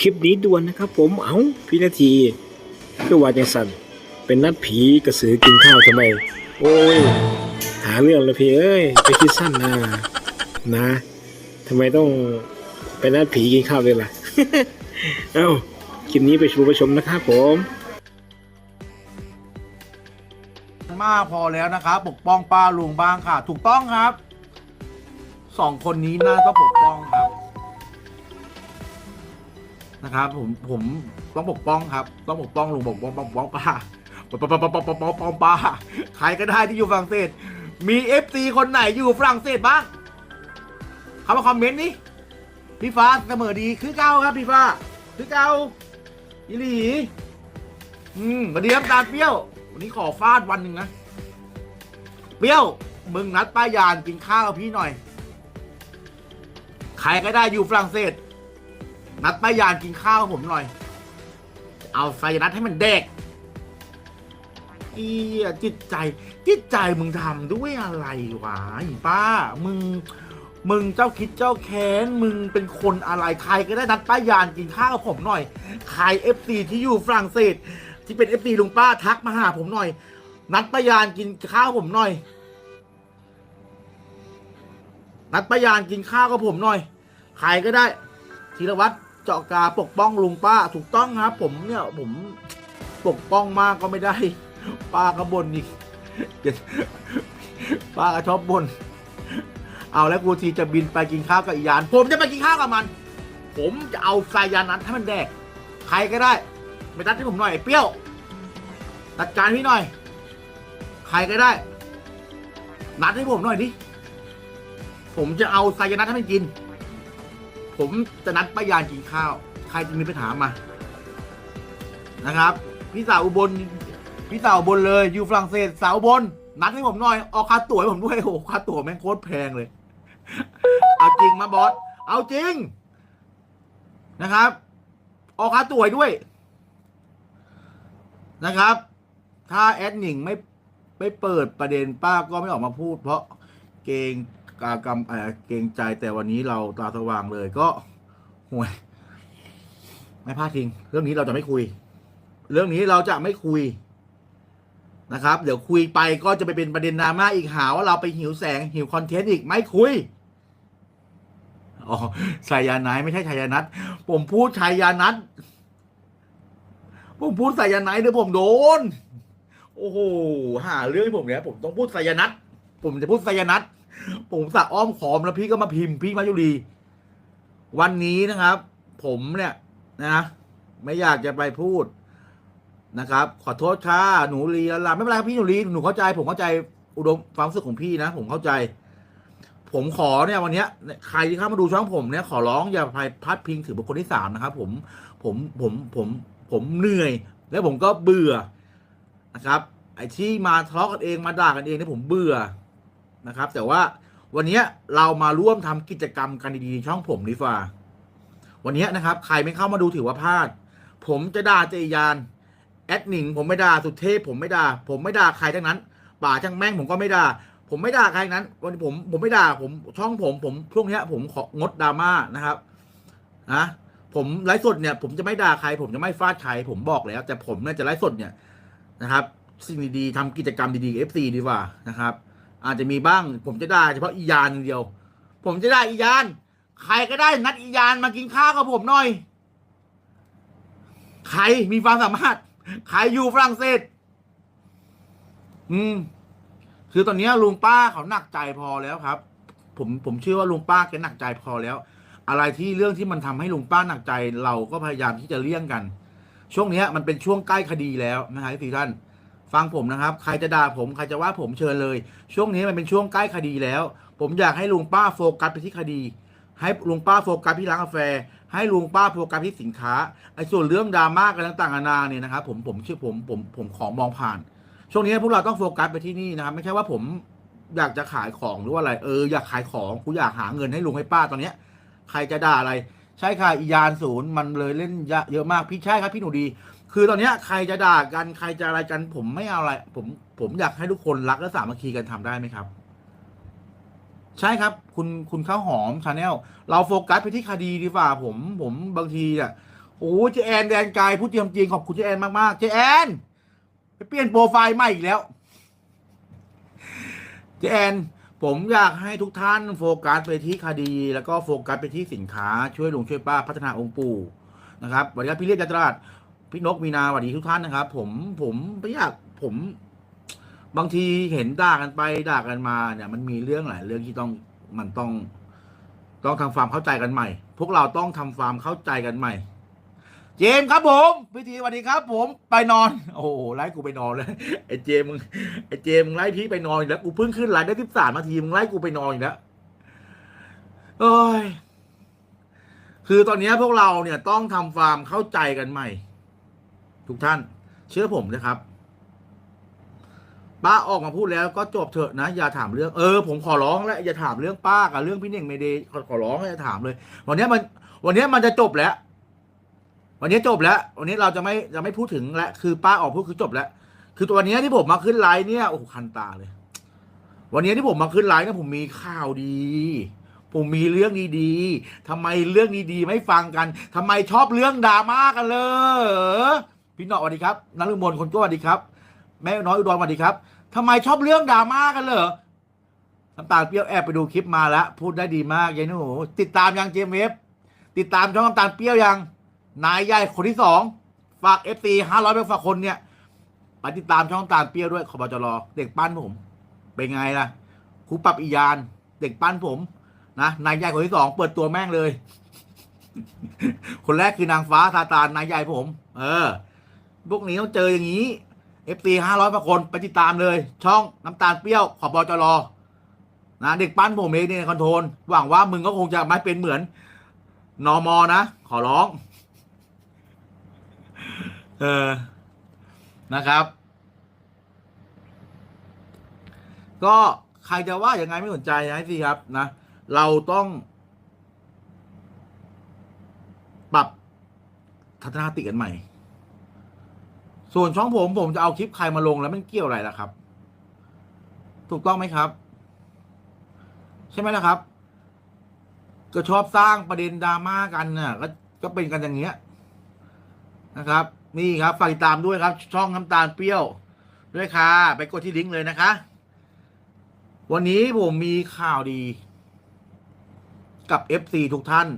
คลิปนี้ด่วนนะครับ ผมเอ้าพี่นาทีก็วาจังสันเป็นนัดผีกระสือกินข้าวทำไม โอ้ย หาเรื่องเลยพี่เอ้ยไปคิดสั้นนะนะทำไมต้องเป็นนัดผีกินข้าวเลยล่ะ เอ้าคลิปนี้ไปชูไปชมนะครับผมมากพอแล้วนะครับ ปกป้องป้าลุงบ้างค่ะ ถูกต้องครับสองคนนี้น่าต้องปกป้องครับ นะครับผมผมต้องปกป้องครับ ต้องปกป้องลุงปกป้องปกป้องป้าปกป้องปกป้องปกป้องปกป้องป้าใครก็ได้ที่อยู่ฝรั่งเศส มีเอฟซีคนไหนอยู่ฝรั่งเศสบ้างเข้ามาคอมเมนต์นี่พี่ฟ้าเสมอดีคือเก้าครับพี่ฟ้าคือเก้าอีหลีอืมวันนี้น้ำตาลเปรี้ยว วันนี้ขอฟาดวันหนึ่งนะเปรี้ยวมึงนัดป้ายานกินข้าวพี่หน่อย ใครก็ได้อยู่ฝรั่งเศส นัดป้ายานกินข้าวผมหน่อย เอาไซนัดให้มันเด็กเอียจิตใจ จิตใจมึงทำด้วยอะไรวะไอ้ป้า มึง มึงเจ้าคิดเจ้าแค้น มึงเป็นคนอะไร ใครก็ได้นัดป้ายานกินข้าวผมหน่อย ใครเอฟซีที่อยู่ฝรั่งเศส ที่เป็นเอฟซีลุงป้าทักมาหาผมหน่อย นัดป้ายานกินข้าวผมหน่อย นัดป้ายานกินข้าวกับผมหน่อย ใครก็ได้ธีรวัตร เจาะกาปกป้องลุงป้าถูกต้องครับ ผมเนี่ยผมปกป้องมากก็ไม่ได้ ป้าก็บ่นอีกป้าก็ชอบบน่นเอาแล้วกูทีจะบินไปกินข้าวกับอียาน ผมจะไปกินข้าวกับมัน ผมจะเอาสายยานัดให้มันแดก ใครก็ได้ไปนัดให้ผมหน่อยเปรี้ยวจัดการพี่หน่อย ใครก็ได้ นัดให้ผมหน่อยดิผมจะเอาไซยานัดให้มันกิน ผมจะนัดป้ายานกินข้าว ใครจะมีปัญหามา นะครับ พี่สาวอุบล พี่สาวอุบลเลย อยู่ฝรั่งเศสสาวอุบล นัดให้ผมหน่อย ออกค่าตั๋วให้ผมด้วยโอ้โหค่าตั๋วแม่งโคตรแพงเลย เอาจริงมาบอส เอาจริง นะครับ ออกค่าตั๋วด้วย นะครับ ถ้าแอดหนิงไม่ไม่เปิดประเด็นป้าก็ไม่ออกมาพูด เพราะเกรง กากรรมเอ่อเกรงใจแต่วันนี้เราตาสว่างเลยก็ห่วยไม่พลาดทิ้งเรื่องนี้เราจะไม่คุย เรื่องนี้เราจะไม่คุยนะครับ เดี๋ยวคุยไปก็จะไปเป็นประเด็นดราม่าอีกหาว่าเราไปหิวแสงหิวคอนเทนต์อีกไม่คุยอ๋อชายานัทไม่ใช่ชายานัทผมพูดชายานัทผมพูดใส่ยานท์เดี๋ยวผมโดน โอ้โหหาเรื่องให้ผมเนี่ยผมต้องพูดใส่ยานัทผมจะพูดใส่ยานัท ผมสักอ้อมขอมแล้วพี่ก็มาพิมพ์พี่มายุรีวันนี้นะครับ ผมเนี่ยนะไม่อยากจะไปพูดนะครับ ขอโทษค่ะหนูลีละลาไม่เป็นไรครับพี่หนูลีหนูเข้าใจ ผมเข้าใจอุดมความรู้สึกของพี่นะ ผมเข้าใจ ผมขอเนี่ยวันนี้ใครที่เข้ามาดูช่องผมเนี่ยขอร้องอย่าไปพัดพิงถึงบุคคลที่สามนะครับ ผมผมผมผมผมเหนื่อย แล้วผมก็เบื่อนะครับ ไอ้ที่มาทะเลาะกันเองมาด่ากันเองเนี่ยผมเบื่อ นะครับ แต่ว่าวันนี้เรามาร่วมทำกิจกรรมกันดีๆช่องผมดีฟ่าวันนี้นะครับใครไม่เข้ามาดูถือว่าพลาด ผมจะด่าเจยานแอดหนิงผมไม่ด่าสุดเทพผมไม่ด่าผมไม่ด่าใครทั้งนั้น ป่าช่างแม่งผมก็ไม่ด่าผมไม่ด่าใครทั้งนั้น วันนี้ผมผมไม่ด่าผมช่องผมผมช่วงนี้ผมของดดราม่านะครับนะผมไลฟ์สดเนี่ยผมจะไม่ด่าใคร ผมจะไม่ฟาดใครผมบอกแล้ว แต่ผมเนี่ยจะไลฟ์สดเนี่ยนะครับ สิ่งดีๆทำกิจกรรมดีๆเอฟซีดีกว่านะครับ อาจจะมีบ้าง ผมจะได้เฉพาะอียานเดียว ผมจะได้อียาน ใครก็ได้นัดอียานมากินข้าวกับผมหน่อย ใครมีความสามารถ ใครอยู่ฝรั่งเศส อืม คือตอนนี้ลุงป้าเขาหนักใจพอแล้วครับ ผมผมเชื่อว่าลุงป้าแกหนักใจพอแล้ว อะไรที่เรื่องที่มันทำให้ลุงป้าหนักใจ เราก็พยายามที่จะเลี่ยงกัน ช่วงเนี้ยมันเป็นช่วงใกล้คดีแล้วนะครับพี่ท่าน ฟังผมนะครับ ใครจะด่าผมใครจะว่าผมเชิญเลย ช่วงนี้มันเป็นช่วงใกล้คดีแล้ว ผมอยากให้ลุงป้าโฟกัสไปที่คดี ให้ลุงป้าโฟกัสที่ร้านกาแฟ ให้ลุงป้าโฟกัสที่สินค้าไอ้ส่วนเรื่องดราม่ากันต่างๆนานาเนี่ยนะครับผมผมชื่อผมผมผมขอมองผ่าน ช่วงนี้พวกเราต้องโฟกัสไปที่นี่นะครับ ไม่ใช่ว่าผมอยากจะขายของหรือว่าอะไรเอออยากขายของกูอยากหาเงินให้ลุงให้ป้าตอนเนี้ย ใครจะด่าอะไร ใช่ค่ะอียานศูนย์มันเลยเล่นเยอะเยอะมากพี่ใช่ครับพี่หนูดี คือตอนเนี้ยใครจะด่ากันใครจะอะไรกัน ผมไม่เอาอะไร ผมผมอยากให้ทุกคนรักและสามัคคีกันทำได้ไหมครับ ใช่ครับ คุณคุณข้าวหอมชาแนลเราโฟกัสไปที่คดีดีกว่าผม ผมบางทีเนี่ยโอ้เจแอนแดนไกลพูดจริงจริงขอบคุณเจแอนมากๆเจแอนไปเปลี่ยนโปรไฟล์ใหม่อีกแล้วเจแอนผมอยากให้ทุกท่านโฟกัสไปที่คดี แล้วก็โฟกัสไปที่สินค้าช่วยลุงช่วยป้าพัฒนาองค์ปู่นะครับวัสดีครับพี่เรียกจัตราช พี่นกมีนาสวัสดีทุกท่านนะครับ ผมผมไม่อยากผม บางทีเห็นด่ากันไปด่ากันมาเนี่ยมันมีเรื่องหลายเรื่องที่ต้องมันต้อง ต้องทำความเข้าใจกันใหม่ พวกเราต้องทำความเข้าใจกันใหม่ เจมครับผมพิธีสวัสดีครับ ผมไปนอน โอ้โหไล่กูไปนอนเลยไอ้เจมมึงไอ้เจมมึงไล่พี่ไปนอนอีกแล้วกูเพิ่งขึ้นไลน์ได้สิบสามนาทีมึงไล่กูไปนอนอีกแล้วโอ้ยคือตอนนี้พวกเราเนี่ยต้องทำความเข้าใจกันใหม่ ทุกท่าน เชื่อผมนะครับ ป้าออกมาพูดแล้วก็จบเถอะนะ อย่าถามเรื่องเออผมขอร้องแล้วอย่าถามเรื่องป้ากับเรื่องพี่เน่งเมเดย์ขอขอร้องอย่าถามเลย วันนี้มัน วันนี้มันจะจบแล้ว วันนี้จบแล้ว วันนี้เราจะไม่จะไม่พูดถึงแล้วคือป้าออกพูดคือจบแล้ว คือตัวนี้ที่ผมมาขึ้นไลน์เนี่ยโอ้โหคันตาเลย วันนี้ที่ผมมาขึ้นไลน์เนี่ยผมมีข่าวดีผมมีเรื่องดีๆ ทำไมเรื่องดีๆ ไม่ฟังกัน ทำไมชอบเรื่องดราม่ากันเลย พี่หนอสวัสดีครับนฤมลคนก็สวัสดีครับ แม่น้อยอุดรสวัสดีครับทำไมชอบเรื่องดราม่ากันเหรอน้ำตาลเปรี้ยวแอบไปดูคลิปมาแล้วพูดได้ดีมากยายหนูติดตามยังเจมส์เวฟติดตามช่องน้ำตาลเปรี้ยวยังนายใหญ่คนที่สองฝากเอฟซีห้าร้อยเป็นฝากคนเนี่ยไปติดตามช่องน้ำตาลเปรี้ยวด้วยขอบจรเด็กปั้นผม เป็นไงล่ะครูปรับอียานเด็กปั้นผมนะนายใหญ่คนที่สองเปิดตัวแม่งเลย คนแรกคือนางฟ้าซาตานนายใหญ่ผม เออ พวกนี้ต้องเจออย่างนี้เอฟซีห้าร้อยกว่าคนไปติดตามเลย ช่องน้ำตาลเปรี้ยวขอบจรอนะเด็กปั้นผมเองเนี่ยคอนโทรลหวังว่ามึงก็คงจะไม่เป็นเหมือนนอมอนะ ขอร้อง เออนะครับ ก็ใครจะว่ายังไงไม่สนใจนะสิครับนะ เราต้องปรับทัศนคติกันใหม่ ส่วนช่องผมผมจะเอาคลิปใครมาลงแล้วมันเกี่ยวอะไรล่ะครับ ถูกต้องไหมครับ ใช่ไหมล่ะครับ ก็ชอบสร้างประเด็นดราม่ากันน่ะก็ก็เป็นกันอย่างเงี้ยนะครับ นี่ครับฝากติดตามด้วยครับ ช่องน้ำตาลเปรี้ยวด้วยค่ะ ไปกดที่ลิงก์เลยนะคะ วันนี้ผมมีข่าวดี กับ FC ทุกท่าน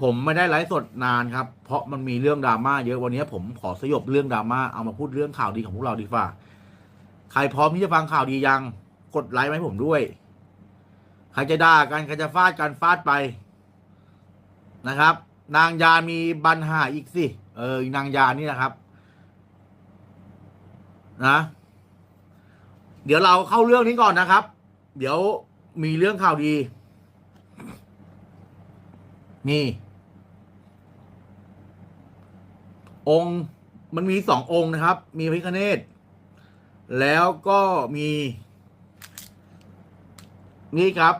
ผมไม่ได้ไลฟ์สดนานครับ เพราะมันมีเรื่องดราม่าเยอะวันนี้ผมขอสยบเรื่องดราม่าเอามาพูดเรื่องข่าวดีของพวกเราดีกว่า ใครพร้อมที่จะฟังข่าวดียังกดไลค์ให้ผมด้วย ใครจะด่ากันใครจะฟาดกันฟาดไปนะครับ นางยามีบัญหาอีกสิเออนางยานี่นะครับ นะ เดี๋ยวเราเข้าเรื่องนี้ก่อนนะครับ เดี๋ยวมีเรื่องข่าวดี นี่ องค์มันมีสององค์นะครับ มีพระพิฆเนศแล้วก็มี นี่ครับ